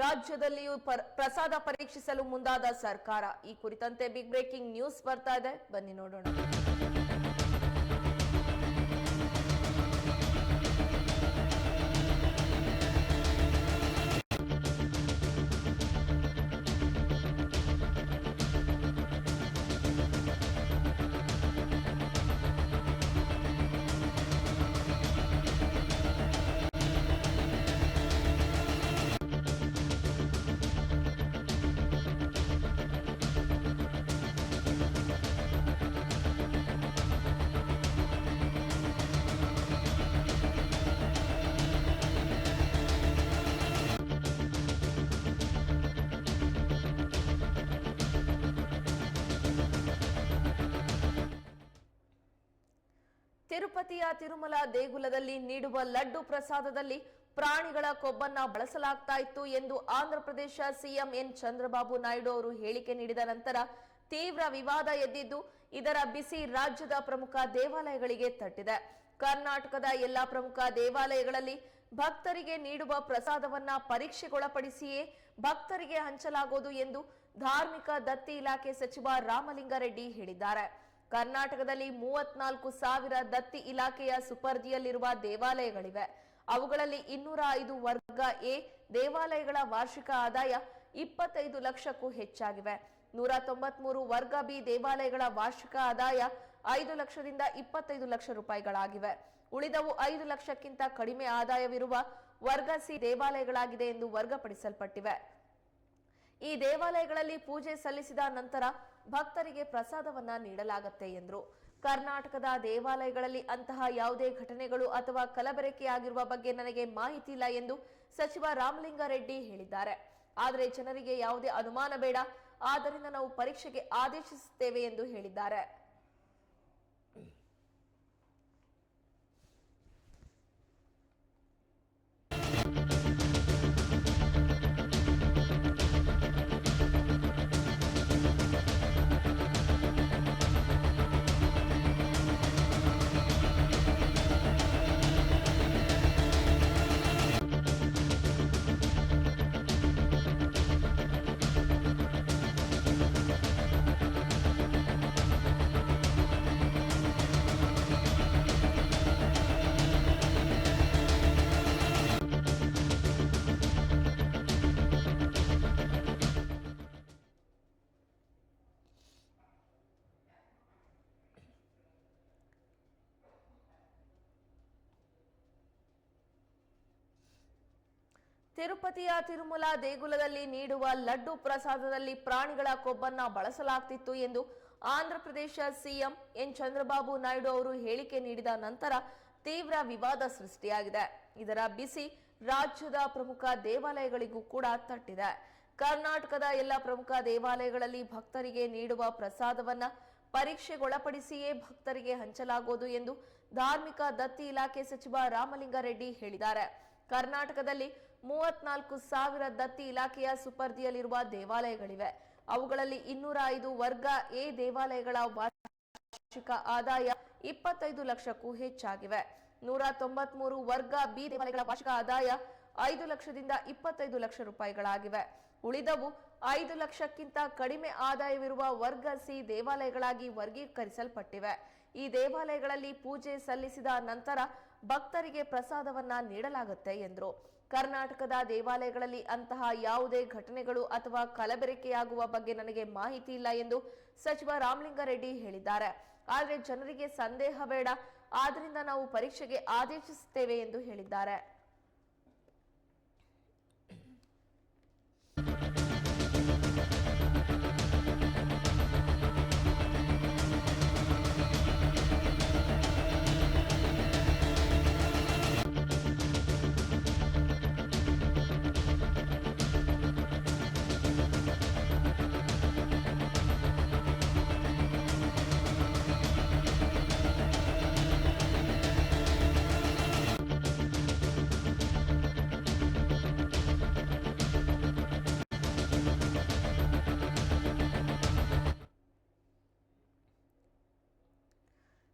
ರಾಜ್ಯದಲ್ಲಿಯೂ ಪರ್- ಪ್ರಸಾದ ಪರೀಕ್ಷಿಸಲು ಮುಂದಾದ ಸರ್ಕಾರ. ಈ ಕುರಿತಂತೆ ಬಿಗ್ ಬ್ರೇಕಿಂಗ್ ನ್ಯೂಸ್ ಬರ್ತಾ ಇದೆ. ಬನ್ನಿ ನೋಡೋಣ. ತಿರುಪತಿಯ ತಿರುಮಲ ದೇಗುಲದಲ್ಲಿ ನೀಡುವ ಲಡ್ಡು ಪ್ರಸಾದದಲ್ಲಿ ಪ್ರಾಣಿಗಳ ಕೊಬ್ಬನ್ನ ಬಳಸಲಾಗ್ತಾ ಇತ್ತು ಎಂದು ಆಂಧ್ರಪ್ರದೇಶ ಸಿಎಂ ಎನ್ ಚಂದ್ರಬಾಬು ನಾಯ್ಡು ಅವರು ಹೇಳಿಕೆ ನೀಡಿದ ನಂತರ ತೀವ್ರ ವಿವಾದ ಎದ್ದಿದ್ದು ಇದರ ಬಿಸಿ ರಾಜ್ಯದ ಪ್ರಮುಖ ದೇವಾಲಯಗಳಿಗೆ ತಟ್ಟಿದೆ. ಕರ್ನಾಟಕದ ಎಲ್ಲಾ ಪ್ರಮುಖ ದೇವಾಲಯಗಳಲ್ಲಿ ಭಕ್ತರಿಗೆ ನೀಡುವ ಪ್ರಸಾದವನ್ನ ಪರೀಕ್ಷೆಗೊಳಪಡಿಸಿಯೇ ಭಕ್ತರಿಗೆ ಹಂಚಲಾಗುವುದು ಎಂದು ಧಾರ್ಮಿಕ ದತ್ತಿ ಇಲಾಖೆ ಸಚಿವ ರಾಮಲಿಂಗಾರೆಡ್ಡಿ ಹೇಳಿದ್ದಾರೆ. ಕರ್ನಾಟಕದಲ್ಲಿ ಮೂವತ್ನಾಲ್ಕು ಸಾವಿರ ದತ್ತಿ ಇಲಾಖೆಯ ಸುಪರ್ದಿಯಲ್ಲಿರುವ ದೇವಾಲಯಗಳಿವೆ. ಅವುಗಳಲ್ಲಿ ಇನ್ನೂರ ಐದು ವರ್ಗ ಎ ದೇವಾಲಯಗಳ ವಾರ್ಷಿಕ ಆದಾಯ ಇಪ್ಪತ್ತೈದು ಲಕ್ಷಕ್ಕೂ ಹೆಚ್ಚಾಗಿವೆ. ನೂರ ತೊಂಬತ್ಮೂರು ವರ್ಗ ಬಿ ದೇವಾಲಯಗಳ ವಾರ್ಷಿಕ ಆದಾಯ ಐದು ಲಕ್ಷದಿಂದ ಇಪ್ಪತ್ತೈದು ಲಕ್ಷ ರೂಪಾಯಿಗಳಾಗಿವೆ. ಉಳಿದವು ಐದು ಲಕ್ಷಕ್ಕಿಂತ ಕಡಿಮೆ ಆದಾಯವಿರುವ ವರ್ಗ ಸಿ ದೇವಾಲಯಗಳಾಗಿದೆ ಎಂದು ವರ್ಗಪಡಿಸಲ್ಪಟ್ಟಿವೆ. ಈ ದೇವಾಲಯಗಳಲ್ಲಿ ಪೂಜೆ ಸಲ್ಲಿಸಿದ ನಂತರ ಭಕ್ತರಿಗೆ ಪ್ರಸಾದವನ್ನ ನೀಡಲಾಗತ್ತೆ ಎಂದರು. ಕರ್ನಾಟಕದ ದೇವಾಲಯಗಳಲ್ಲಿ ಅಂತಹ ಯಾವುದೇ ಘಟನೆಗಳು ಅಥವಾ ಕಲಬೆರಕೆಯಾಗಿರುವ ಬಗ್ಗೆ ನನಗೆ ಮಾಹಿತಿ ಇಲ್ಲ ಎಂದು ಸಚಿವ ರಾಮಲಿಂಗಾರೆಡ್ಡಿ ಹೇಳಿದ್ದಾರೆ. ಆದರೆ ಜನರಿಗೆ ಯಾವುದೇ ಅನುಮಾನ ಬೇಡ. ಆದ್ದರಿಂದ ನಾವು ಪರೀಕ್ಷೆಗೆ ಆದೇಶಿಸುತ್ತೇವೆ ಎಂದು ಹೇಳಿದ್ದಾರೆ. ತಿರುಪತಿಯ ತಿರುಮಲ ದೇಗುಲದಲ್ಲಿ ನೀಡುವ ಲಡ್ಡು ಪ್ರಸಾದದಲ್ಲಿ ಪ್ರಾಣಿಗಳ ಕೊಬ್ಬನ್ನ ಬಳಸಲಾಗ್ತಿತ್ತು ಎಂದು ಆಂಧ್ರಪ್ರದೇಶ ಸಿಎಂ ಎನ್ ಚಂದ್ರಬಾಬು ನಾಯ್ಡು ಅವರು ಹೇಳಿಕೆ ನೀಡಿದ ನಂತರ ತೀವ್ರ ವಿವಾದ ಸೃಷ್ಟಿಯಾಗಿದೆ. ಇದರ ಬಿಸಿ ರಾಜ್ಯದ ಪ್ರಮುಖ ದೇವಾಲಯಗಳಿಗೂ ಕೂಡ ತಟ್ಟಿದೆ. ಕರ್ನಾಟಕದ ಎಲ್ಲ ಪ್ರಮುಖ ದೇವಾಲಯಗಳಲ್ಲಿ ಭಕ್ತರಿಗೆ ನೀಡುವ ಪ್ರಸಾದವನ್ನ ಪರೀಕ್ಷೆಗೊಳಪಡಿಸಿಯೇ ಭಕ್ತರಿಗೆ ಹಂಚಲಾಗುವುದು ಎಂದು ಧಾರ್ಮಿಕ ದತ್ತಿ ಇಲಾಖೆ ಸಚಿವ ರಾಮಲಿಂಗಾರೆಡ್ಡಿ ಹೇಳಿದ್ದಾರೆ. ಕರ್ನಾಟಕದಲ್ಲಿ ಮೂವತ್ನಾಲ್ಕು ಸಾವಿರ ದತ್ತಿ ಇಲಾಖೆಯ ಸುಪರ್ದಿಯಲ್ಲಿರುವ ದೇವಾಲಯಗಳಿವೆ. ಅವುಗಳಲ್ಲಿ ಇನ್ನೂರ ಐದು ವರ್ಗ ಎ ದೇವಾಲಯಗಳ ವಾರ್ಷಿಕ ಆದಾಯ ಇಪ್ಪತ್ತೈದು ಲಕ್ಷಕ್ಕೂ ಹೆಚ್ಚಾಗಿವೆ. ನೂರ ತೊಂಬತ್ಮೂರು ವರ್ಗ ಬಿ ದೇವಾಲಯಗಳ ವಾರ್ಷಿಕ ಆದಾಯ ಐದು ಲಕ್ಷದಿಂದ ಇಪ್ಪತ್ತೈದು ಲಕ್ಷ ರೂಪಾಯಿಗಳಾಗಿವೆ. ಉಳಿದವು ಐದು ಲಕ್ಷಕ್ಕಿಂತ ಕಡಿಮೆ ಆದಾಯವಿರುವ ವರ್ಗ ಸಿ ದೇವಾಲಯಗಳಾಗಿ ವರ್ಗೀಕರಿಸಲ್ಪಟ್ಟಿವೆ. ಈ ದೇವಾಲಯಗಳಲ್ಲಿ ಪೂಜೆ ಸಲ್ಲಿಸಿದ ನಂತರ ಭಕ್ತರಿಗೆ ಪ್ರಸಾದವನ್ನ ನೀಡಲಾಗುತ್ತೆ ಎಂದರು. ಕರ್ನಾಟಕದ ದೇವಾಲಯಗಳಲ್ಲಿ ಅಂತಹ ಯಾವುದೇ ಘಟನೆಗಳು ಅಥವಾ ಕಲಬೆರಕೆಯಾಗುವ ಬಗ್ಗೆ ನನಗೆ ಮಾಹಿತಿ ಇಲ್ಲ ಎಂದು ಸಚಿವ ರಾಮಲಿಂಗಾರೆಡ್ಡಿ ಹೇಳಿದ್ದಾರೆ. ಆದರೆ ಜನರಿಗೆ ಸಂದೇಹ ಬೇಡ. ಆದ್ದರಿಂದ ನಾವು ಪರೀಕ್ಷೆಗೆ ಆದೇಶಿಸುತ್ತೇವೆ ಎಂದು ಹೇಳಿದ್ದಾರೆ.